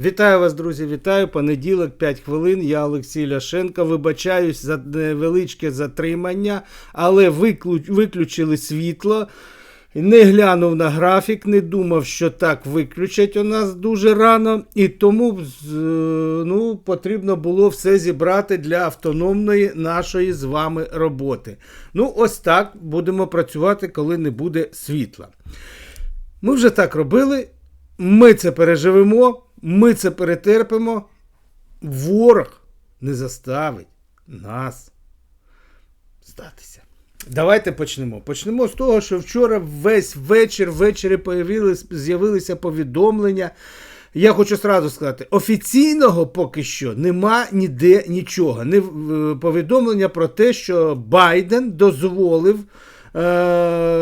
Вітаю вас, друзі, вітаю. Понеділок, 5 хвилин. Я Олексій Ляшенко. Вибачаюсь за невеличке затримання, але виклю- виключили світло. Не глянув на графік, не думав, що так виключать у нас дуже рано, і тому ну, потрібно було все зібрати для автономної нашої з вами роботи. Ну, ось так будемо працювати, коли не буде світла. Ми вже так робили, ми це переживемо, ми це перетерпимо. Ворог не заставить нас здатися. Давайте почнемо. Почнемо з того, що вчора весь вечір ввечері з'явилися повідомлення. Я хочу сразу сказати, офіційного поки що нема ніде нічого. Не повідомлення про те, що Байден дозволив е,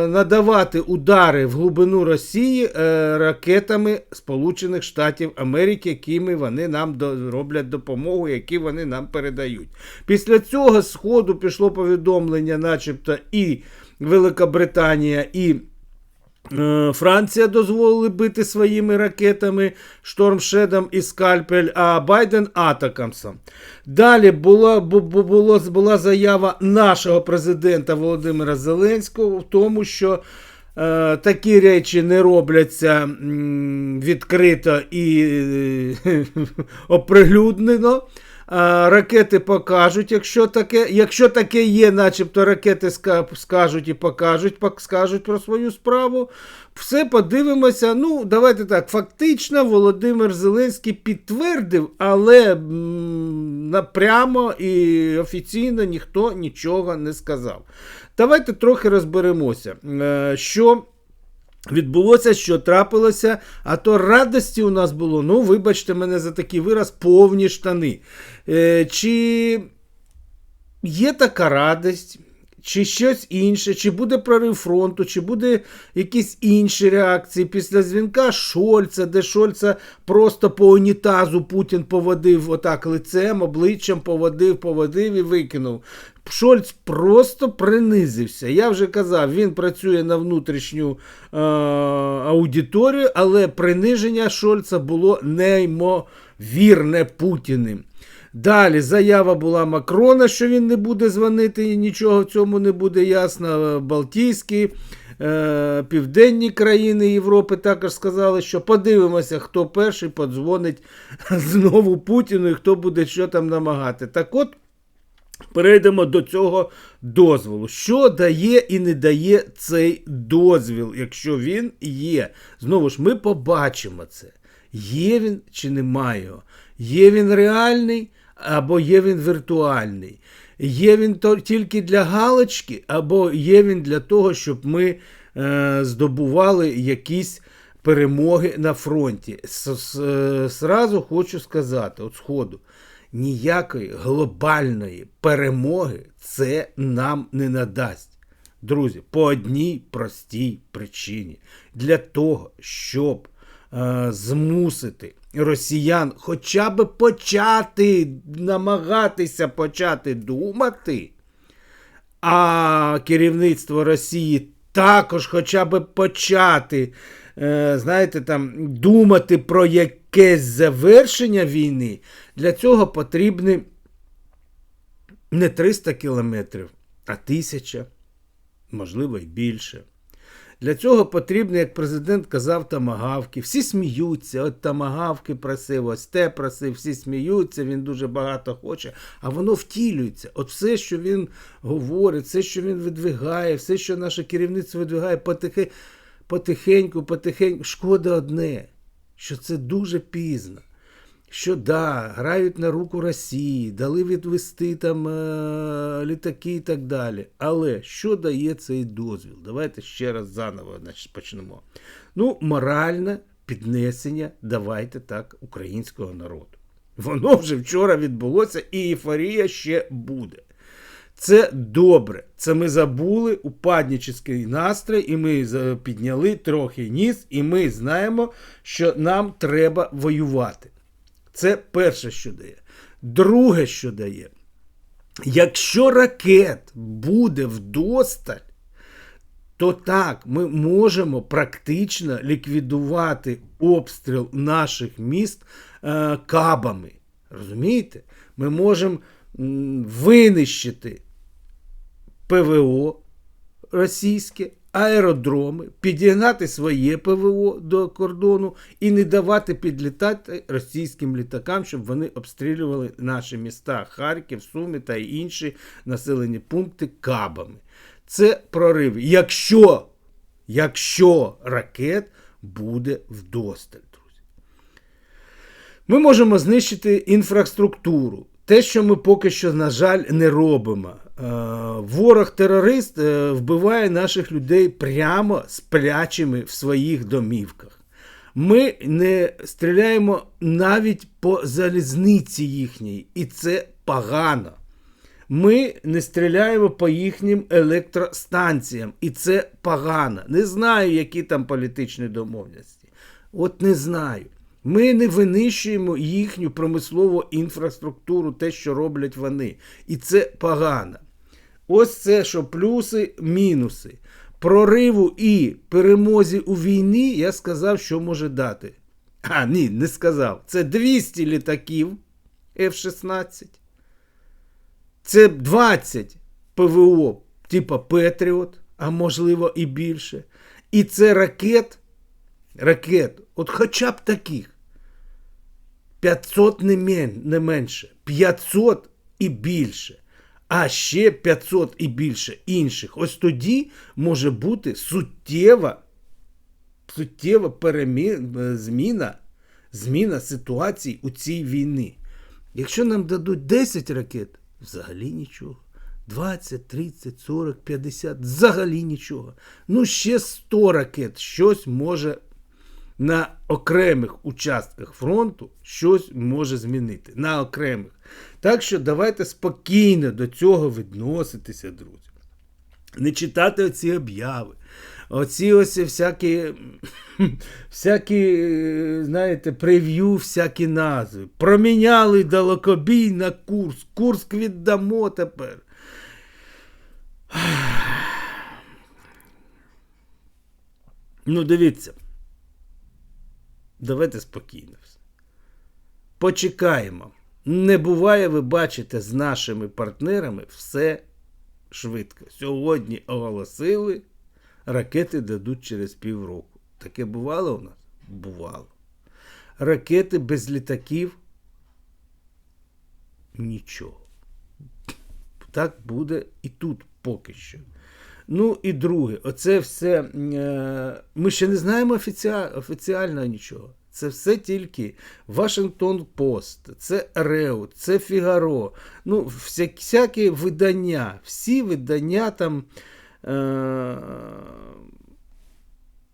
надавати удари в глибину Росії е, ракетами Сполучених Штатів Америки, якими вони нам роблять допомогу, які вони нам передають. Після цього з ходу пішло повідомлення, начебто, і Велика і Е, Франція дозволили бити своїми ракетами Штормшедом і Скальпель, а Байден Атакамсом. Далі була, бу- бу- була заява нашого президента Володимира Зеленського в тому, що е, такі речі не робляться м, відкрито і е, оприлюднено. Ракети покажуть, якщо таке, якщо таке є, начебто ракети скажуть і покажуть, пок- скажуть про свою справу. Все подивимося. Ну, давайте так. Фактично, Володимир Зеленський підтвердив, але м, напрямо і офіційно ніхто нічого не сказав. Давайте трохи розберемося, е, що відбулося, що трапилося, а то радості у нас було, ну, вибачте мене за такий вираз, повні штани. Е, чи є така радість, чи щось інше, чи буде прорив фронту, чи буде якісь інші реакції після дзвінка Шольца, де Шольца просто по унітазу Путін поводив отак лицем, обличчям поводив, поводив і викинув. Шольц просто принизився. Я вже казав, він працює на внутрішню е, аудиторію, але приниження Шольца було неймовірне Путіним. Далі заява була Макрона, що він не буде дзвонити, і нічого в цьому не буде ясно. Балтійські, е, південні країни Європи також сказали, що подивимося, хто перший подзвонить знову Путіну і хто буде що там намагати. Так от. Перейдемо до цього дозволу. Що дає і не дає цей дозвіл, якщо він є? Знову ж, ми побачимо це. Є він чи немає його? Є він реальний або є він віртуальний? Є він тільки для галочки, або є він для того, щоб ми е, здобували якісь перемоги на фронті. Е, Сразу хочу сказати, от сходу, ніякої глобальної перемоги це нам не надасть. Друзі, по одній простій причині. Для того, щоб змусити росіян хоча б почати намагатися почати думати, а керівництво Росії також хоча б почати, е, знаєте, там, думати про якесь завершення війни, для цього потрібні не 300 кілометрів, а 1000, можливо, і більше. Для цього потрібно, як президент казав, тамагавки. Всі сміються, от тамагавки просив, ось те просив, всі сміються, він дуже багато хоче, а воно втілюється. От все, що він говорить, все, що він видвигає, все, що наше керівництво видвигає, потихе, потихеньку, потихеньку. Шкода одне, що це дуже пізно. Що да, грають на руку Росії, дали відвести там е- літаки і так далі. Але що дає цей дозвіл? Давайте ще раз заново значить, почнемо. Ну, моральне піднесення, давайте так, українського народу. Воно вже вчора відбулося, і ейфорія ще буде. Це добре. Це ми забули упаднічний настрій, і ми підняли трохи ніс, і ми знаємо, що нам треба воювати. Це перше, що дає. Друге, що дає. Якщо ракет буде вдосталь, то так, ми можемо практично ліквідувати обстріл наших міст е, кабами. Розумієте? Ми можемо винищити ПВО російське, аеродроми, підігнати своє ПВО до кордону і не давати підлітати російським літакам, щоб вони обстрілювали наші міста Харків, Суми та інші населені пункти кабами. Це прорив. Якщо, якщо ракет буде вдосталь, друзі. Ми можемо знищити інфраструктуру. Те, що ми поки що, на жаль, не робимо. Е, Ворог-терорист е, вбиває наших людей прямо сплячими в своїх домівках. Ми не стріляємо навіть по залізниці їхній, і це погано. Ми не стріляємо по їхнім електростанціям, і це погано. Не знаю, які там політичні домовленості. От не знаю. Ми не винищуємо їхню промислову інфраструктуру, те, що роблять вони. І це погано. Ось це, що плюси, мінуси. Прориву і перемозі у війні я сказав, що може дати. А, ні, не сказав. Це 200 літаків F-16. Це 20 ПВО, типа Петріот, а можливо і більше. І це ракет, ракет, от хоча б таких. 500 не, менше, 500 і більше. А ще 500 і більше інших. Ось тоді може бути суттєва, суттєва перемі... зміна, зміна ситуації у цій війні. Якщо нам дадуть 10 ракет, взагалі нічого. 20, 30, 40, 50, взагалі нічого. Ну, ще 100 ракет, щось може на окремих участках фронту щось може змінити. На окремих. Так що давайте спокійно до цього відноситися, друзі. Не читати оці обяви. Оці ось всякі, всякі, знаєте, прев'ю, всякі назви. Проміняли далекобій на курс. Курс віддамо тепер. Ну, дивіться. Давайте спокійно. все. Почекаємо. Не буває, ви бачите, з нашими партнерами все швидко. Сьогодні оголосили, ракети дадуть через півроку. Таке бувало у нас? Бувало. Ракети без літаків нічого. Так буде і тут поки що. Ну і друге, оце все. Е, ми ще не знаємо офіціально, офіціально нічого. Це все тільки Вашингтон Пост, це Реут, це Фігаро. Ну, всякі видання, всі видання там е-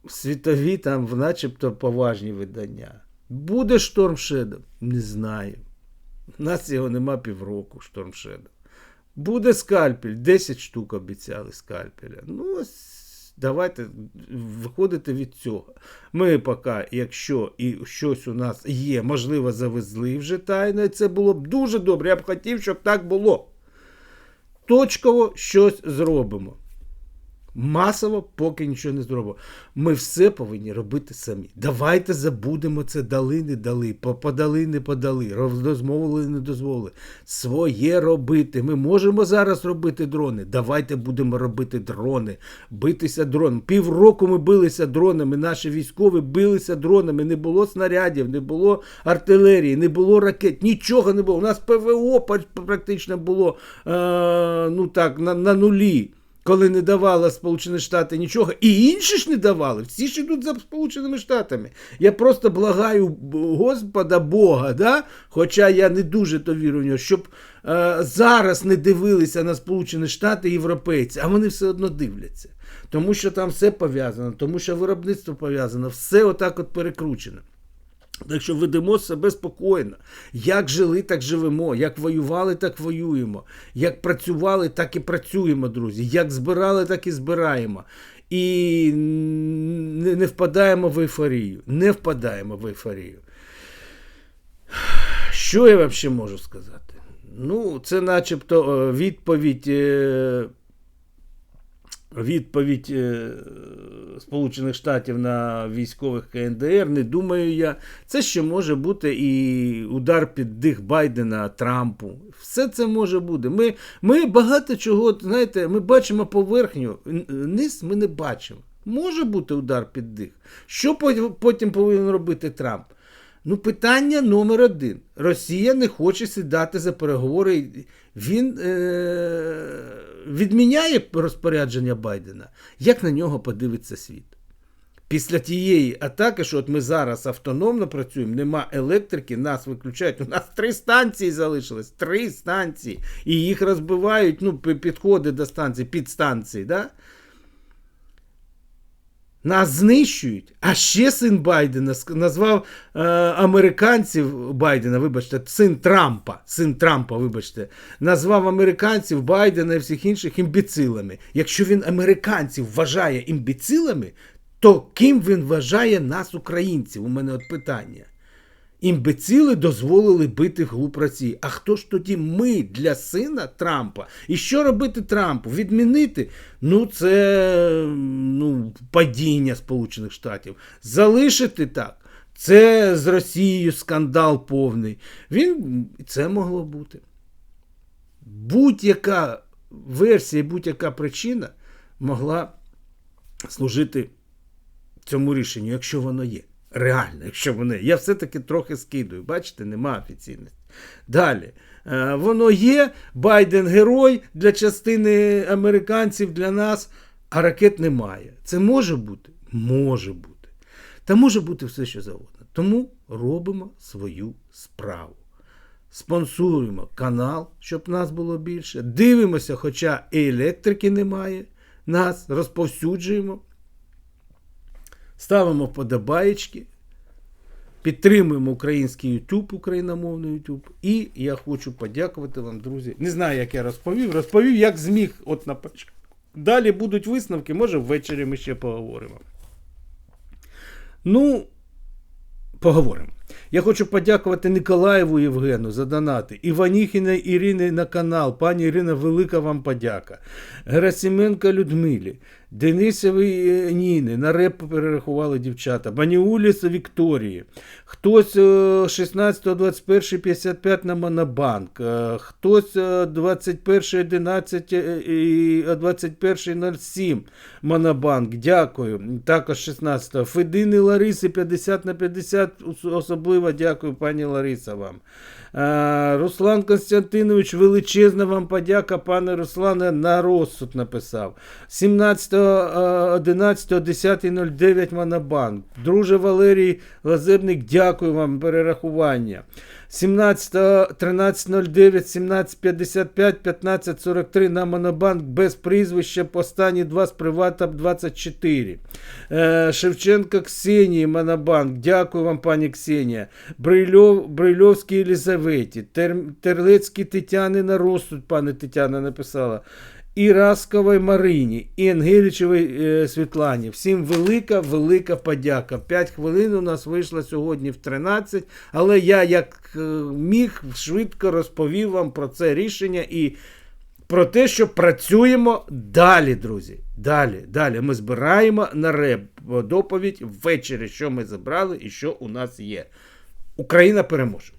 світові, там, начебто поважні видання. Буде Шторм Шедов? Не знаю. У нас його нема півроку, Шторм Шедов. Буде скальпель, 10 штук обіцяли скальпеля. Ну, ось давайте виходити від цього. Ми поки, якщо і щось у нас є, можливо, завезли вже тайно, це було б дуже добре. Я б хотів, щоб так було. Точково щось зробимо. Масово поки нічого не зробимо. Ми все повинні робити самі. Давайте забудемо це, дали, не дали, подали, не подали, дозволили, не дозволили. Своє робити. Ми можемо зараз робити дрони. Давайте будемо робити дрони, битися дроном. Півроку ми билися дронами. Наші військові билися дронами. Не було снарядів, не було артилерії, не було ракет, нічого не було. У нас ПВО практично було е, ну так, на, на нулі коли не давала Сполучені Штати нічого, і інші ж не давали. Всі ж йдуть за Сполученими Штатами. Я просто благаю Господа Бога, да? хоча я не дуже то вірю в нього, щоб е, зараз не дивилися на Сполучені Штати європейці, а вони все одно дивляться. Тому що там все пов'язано, тому що виробництво пов'язано, все отак от перекручено. Так що ведемо себе спокійно. Як жили, так живемо. Як воювали, так воюємо. Як працювали, так і працюємо, друзі. Як збирали, так і збираємо. І не впадаємо в ейфорію. Не впадаємо в ейфорію. Що я вам ще можу сказати? Ну, це начебто відповідь відповідь е, Сполучених Штатів на військових КНДР, не думаю я. Це ще може бути і удар під дих Байдена Трампу. Все це може бути. Ми, ми багато чого, знаєте, ми бачимо поверхню, низ ми не бачимо. Може бути удар під дих. Що потім повинен робити Трамп? Ну, питання номер один. Росія не хоче сідати за переговори. Він е- відміняє розпорядження Байдена. Як на нього подивиться світ? Після тієї атаки, що от ми зараз автономно працюємо, нема електрики, нас виключають. У нас три станції залишились. Три станції. І їх розбивають, ну, підходи до станції, підстанції. Да? Нас знищують. А ще син Байдена назвав е, американців Байдена, вибачте, син Трампа, син Трампа, вибачте, назвав американців Байдена і всіх інших імбіцилами. Якщо він американців вважає імбіцилами, то ким він вважає нас, українців? У мене от питання. Імбецили дозволили бити глуп Росії. А хто ж тоді ми для сина Трампа? І що робити Трампу? Відмінити? Ну, це ну, падіння Сполучених Штатів. Залишити так. Це з Росією скандал повний. Він це могло бути. Будь-яка версія, будь-яка причина могла служити цьому рішенню, якщо воно є. Реально, якщо воно є. Я все-таки трохи скидую. Бачите, нема офіційності. Далі. Е, воно є. Байден герой для частини американців, для нас, а ракет немає. Це може бути? Може бути. Та може бути все, що завгодно. Тому робимо свою справу. Спонсуємо канал, щоб нас було більше. Дивимося, хоча і електрики немає. Нас розповсюджуємо. Ставимо вподобаєчки, підтримуємо український YouTube, україномовний YouTube. І я хочу подякувати вам, друзі. Не знаю, як я розповів. Розповів, як зміг от на початку. Далі будуть висновки, може ввечері ми ще поговоримо. Ну, поговоримо. Я хочу подякувати Николаєву Євгену за донати. Іваніхіна Ірини на канал. Пані Ірина, велика вам подяка. Герасименко Людмилі, Денисові е, Ніни, на реп перерахували дівчата, Баніуліс Вікторії. Хтось е, 16, 21, 55 на Монобанк, е, хтось е, 21, 11 е, і 21, 07 Монобанк. Дякую. Також 16. Федини Лариси 50 на 50. Ос- Особливо дякую, пані Лариса вам. Е, Руслан Константинович, величезна вам подяка, пане Руслане, на розсуд написав. 17, 11, 10, 09 Монобанк. Друже Валерій Лазебник, дякую вам, перерахування. 17, 1309, 1755, 1543 на Монобанк без прізвища, останні два з привата 24. Е, Шевченко Ксенії, Монобанк, дякую вам, пані Ксенія. Брильов, Брильовській Єлізаветі, Тер, Терлецькій Тетяни на розсуд, пане Тетяна написала. І Расковій Марині, і Ангелічевій е, Світлані. Всім велика, велика подяка. 5 хвилин у нас вийшло сьогодні в 13, але я як е, міг швидко розповів вам про це рішення і про те, що працюємо далі, друзі. Далі, далі. Ми збираємо на реп доповідь ввечері, що ми забрали і що у нас є. Україна переможе.